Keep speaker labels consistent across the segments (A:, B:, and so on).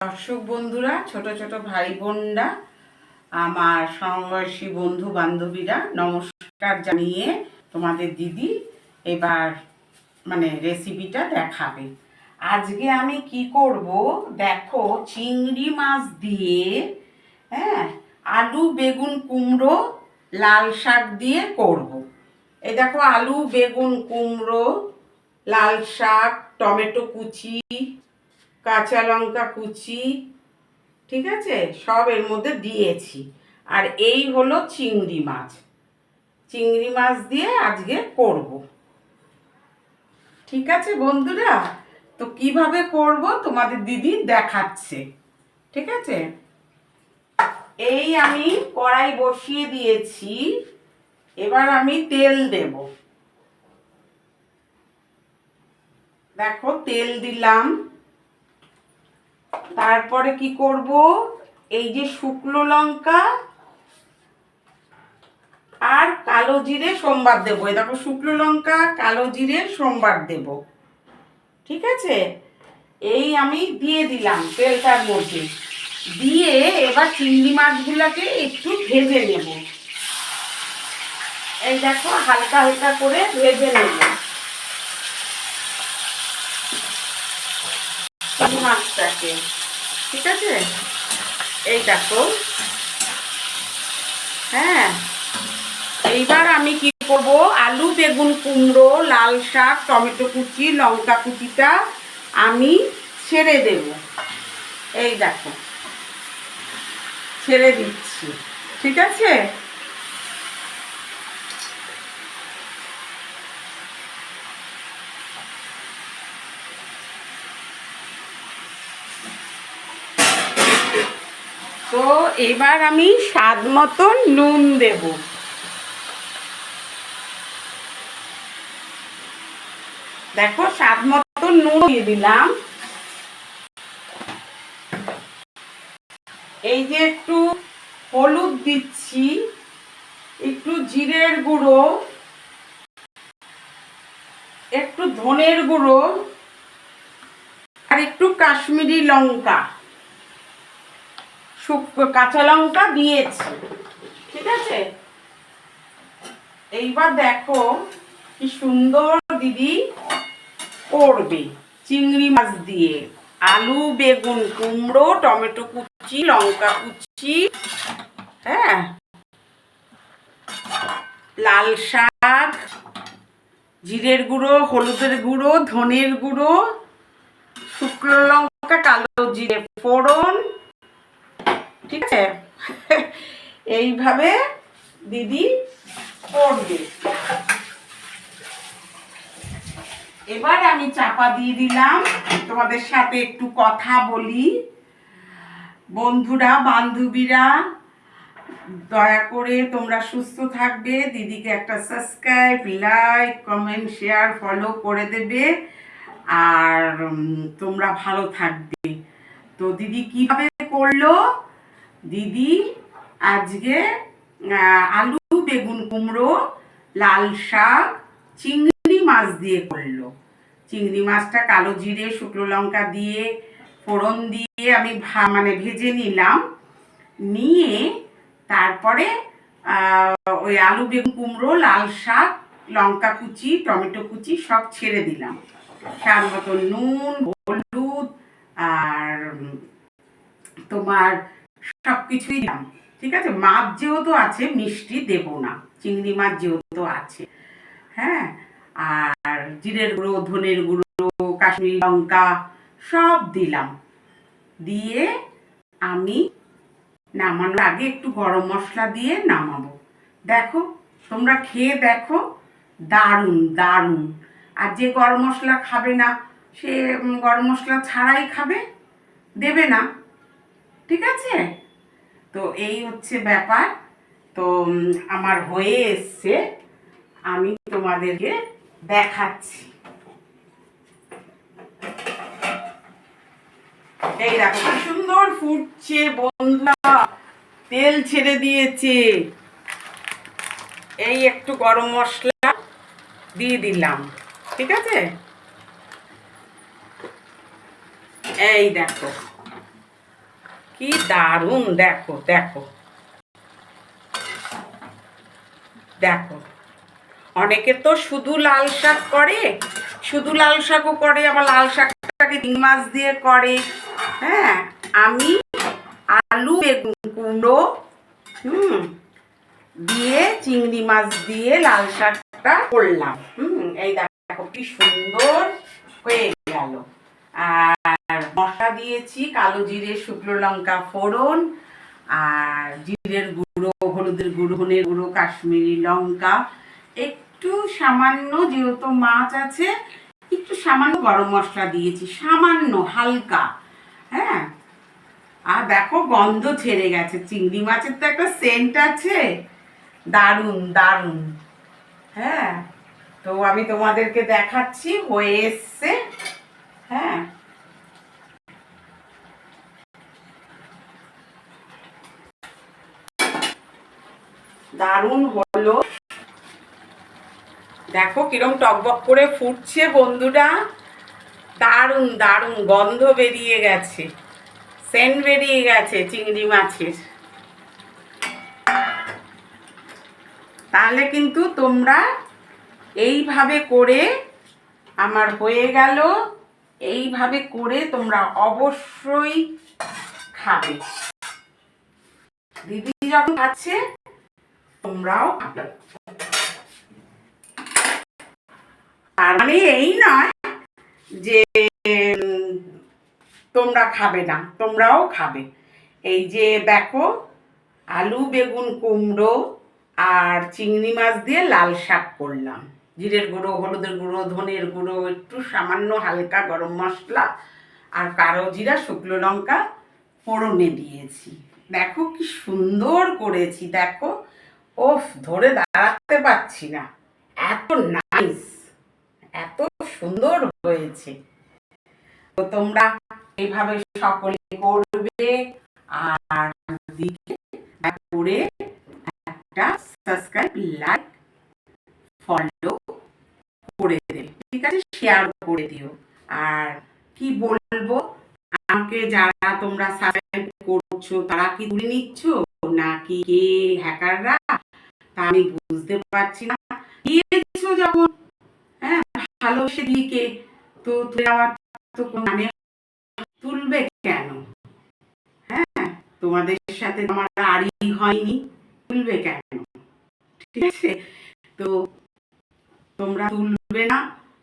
A: দর্শক বন্ধুরা, ছোট ছোট ভাই বোনরা আমার সমবয়সী বন্ধু বান্ধবীরা, নমস্কার জানিয়ে তোমাদের দিদি এবার মানে রেসিপিটা দেখাবে আজকে আমি কি করব দেখো, চিংড়ি মাছ দিয়ে হ্যাঁ আলু, বেগুন, কুমড়ো, লাল শাক দিয়ে করব। এই দেখো, আলু, বেগুন, কুমড়ো, লাল শাক, টমেটো কুচি কাঁচা লঙ্কা কুচি, ঠিক আছে? সব এর মধ্যে দিয়েছি। আর এই হলো চিংড়ি মাছ। চিংড়ি মাছ দিয়ে আজকে করব। ঠিক আছে বন্ধুরা? তো কীভাবে করব তোমাদের দিদি দেখাচ্ছে। ঠিক আছে? এই আমি কড়াই বসিয়ে দিয়েছি। এবার আমি তেল দেব। দেখো তেল দিলাম। তারপরে কি করব? এই যে শুকনো লঙ্কা আর কালো জিরে সোমবার দেবো। দেখো, শুকনো লঙ্কা, কালো জিরে সোমবার দেব। ঠিক আছে? এই আমি দিয়ে দিলাম তেলটার মধ্যে। দিয়ে এবার চিংড়ি মাছগুলোকে একটু ভেজে নেব। এই দেখো, হালকা হালকা করে ভেজে নেব। মাছটাকে। ঠিক আছে? এই দেখো। হ্যাঁ। এইবার আমি কি করব? আলু, বেগুন কুমড়ো, লাল শাক, টমেটো কুচি, লঙ্কা কুচিটা আমি ছেড়ে দেব। এই দেখো। ছেড়ে দিচ্ছি। ঠিক আছে? তো এবার আমি স্বাদ মতো নুন দেব। দেখো, স্বাদ মতো নুন দিয়ে দিলাম। এই যে একটু হলুদ দিচ্ছি, একটু জিরের গুঁড়ো, একটু ধনের গুঁড়ো, আর একটু কাশ্মীরি লঙ্কা। কাঁচা লঙ্কা দিয়েছি। ঠিক আছে? এইবার দেখো কি সুন্দর দিদি করবে চিংড়ি মাছ দিয়ে। আলু, বেগুন কুমড়ো, টমেটো কুচি, লঙ্কা কুচি হ্যাঁ? লাল শাক, জিরের গুঁড়ো, হলুদের গুঁড়ো, ধনের গুঁড়ো শুকনো লঙ্কা, কালো জিরে ফোড়ন ঠিক আছে? এইভাবে দিদি করবে। এবার আমি চাপা দিয়ে দিলাম। তোমাদের সাথে একটু কথা বলি। বন্ধুরা, বান্ধবীরা, দয়া করে তোমরা সুস্থ থাকবে। দিদিকে একটা subscribe like comment share follow করে দেবে। আর তোমরা ভালো থাকবে। তো দিদি কীভাবে করল? দিদি, আজকে আলু, বেগুন কুমড়ো, লাল শাক, চিংড়ি মাছ দিয়ে করল। চিংড়ি মাছটা কালো জিরে, শুকনো লঙ্কা দিয়ে, ফোড়ন দিয়ে আমি ভা মানে ভেজে নিলাম। নিয়ে তারপরে ওই আলু, বেগুন কুমড়ো, লাল শাক, লঙ্কা কুচি, টমেটো কুচি সব ছেড়ে দিলাম। স্বাদ মতো নুন, হলুদ, আর তোমার সব কিছুই দিলাম ঠিক আছে? মাছ যেহেতু আছে, মিষ্টি দেব না। চিংড়ি মাছ যেহেতু আছে হ্যাঁ? আর জিরের গুঁড়ো, ধনের গুঁড়ো, কাশ্মীরি লঙ্কা সব দিলাম। দিয়ে আমি নামানোর আগে একটু গরম মশলা দিয়ে নামাবো। দেখো, তোমরা খেয়ে দেখো, দারুণ দারুণ। আর যে গরম মশলা খাবে না, সে গরম মশলা ছাড়াই খাবে, দেবে না। ঠিক আছে? তো এই হচ্ছে ব্যাপার। তো আমার হয়ে এসছে। আমি তোমাদেরকে দেখাচ্ছি। এই দেখো, কি সুন্দর ফুটছে বন্ধুরা। তেল ছেড়ে দিয়েছে। এই একটু গরম মশলা দিয়ে দিলাম। ঠিক আছে? এই দেখো। কি দারুণ, দেখো দেখো। দেখো, অনেকে তো শুধু লাল শাক করে, শুধু লাল শাকও করে, আবার লাল শাকটাকে তিন মাছ দিয়ে করে। হ্যাঁ আমি আলু, বেগুন কুমড়ো, হুম, দিয়ে চিংড়ি মাছ দিয়ে লাল শাকটা করলাম। হুম, এই দেখো, কি সুন্দর হয়ে গেল। আর মশলা দিয়েছি, কালো জিরে, শুকনো লঙ্কা ফোড়ন, আর জিরের গুঁড়ো, হলুদের গুঁড়ো গুঁড়ো, কাশ্মীরি লঙ্কা। একটু সামান্য, যেহেতু মাছ আছে, একটু সামান্য গরম মশলা দিয়েছি, সামান্য, হালকা হ্যাঁ? আর দেখো, গন্ধ ছেড়ে গেছে। চিংড়ি মাছের তো একটা সেন্ট আছে। দারুণ দারুণ হ্যাঁ? তো আমি তোমাদেরকে দেখাচ্ছি, হয়ে এসছে হ্যাঁ? দারুণ হলো। দেখো কিরম টকবক করে ফুটছে বন্ধুরা। দারুণ দারুণ গন্ধ বেরিয়ে গেছে। সেন্ট বেরিয়ে গেছে চিংড়ি মাছের। তাহলে কিন্তু তোমরা এইভাবে করে আমার হয়ে গেল। এইভাবে করে তোমরা অবশ্যই খাবে। দিদি যখন খাচ্ছে তোমরাও খাবে তার মানে এই নয় যে তোমরা খাবে না, তোমরাও খাবে। এই যে দেখো, আলু, বেগুন, কুমড়ো আর চিংড়ি মাছ দিয়ে লাল শাক করলাম। জিরের গুঁড়ো, হলুদের গুঁড়ো, ধনের গুঁড়ো, একটু সামান্য হালকা গরম মশলা আর কালো জিরা, শুকনো লঙ্কা ফোড়নে দিয়েছি। দেখো কি সুন্দর করেছি, দেখো। ওফ, ধরে দাঁড়াতে পারছি না। এত নাইস এত সুন্দর হয়েছে। তো তোমরা এইভাবে সকলে করবে আর দিকে করে একটা সাবস্ক্রাইব লাইক ফলো করে দেবে ঠিক আছে শেয়ার করে দিও। আর কি বলব, আমাকে যারা তোমরা সাবস্ক্রাইব করছ, তারা কি তুলে নিচ্ছ? নাকি কে? হ্যাকাররা? আমি বুঝতে পারছি না। দিয়েছ যখন হ্যাঁ ভালো সে দিকে, তো তুই আমার তো মানে তুলবে কেন? হ্যাঁ তোমাদের সাথে আমার আড়ি হয়নি, তুলবে কেন? ঠিক আছে? তো তোমরা তুলবে না,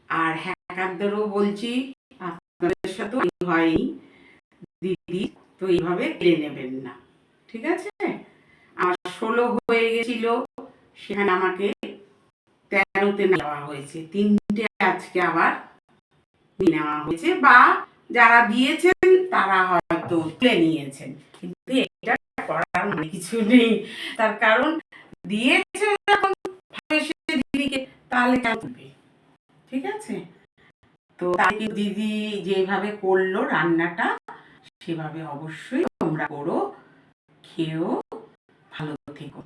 A: আর হ্যাকারদেরও বলছি, আপনাদের সাথে হয়নি। দিদি তো এইভাবে কেড়ে নেবেন না। ঠিক আছে? আমার ষোলো হয়ে গেছিল। সেখানে আমাকে তেরোতে নেওয়া হয়েছে। তিনটে আজকে আবার নেওয়া হয়েছে বা যারা দিয়েছেন তারা হয়তো তুলে নিয়েছেন। কিন্তু এটা করার মানে কিছু নেই। তার কারণ দিয়েছে যখন দিদিকে, তাহলে তুলবে ঠিক আছে? তো তাই দিদি যেভাবে করল রান্নাটা, সেভাবে অবশ্যই তোমরা করো খেয়েও ভালো থেকো।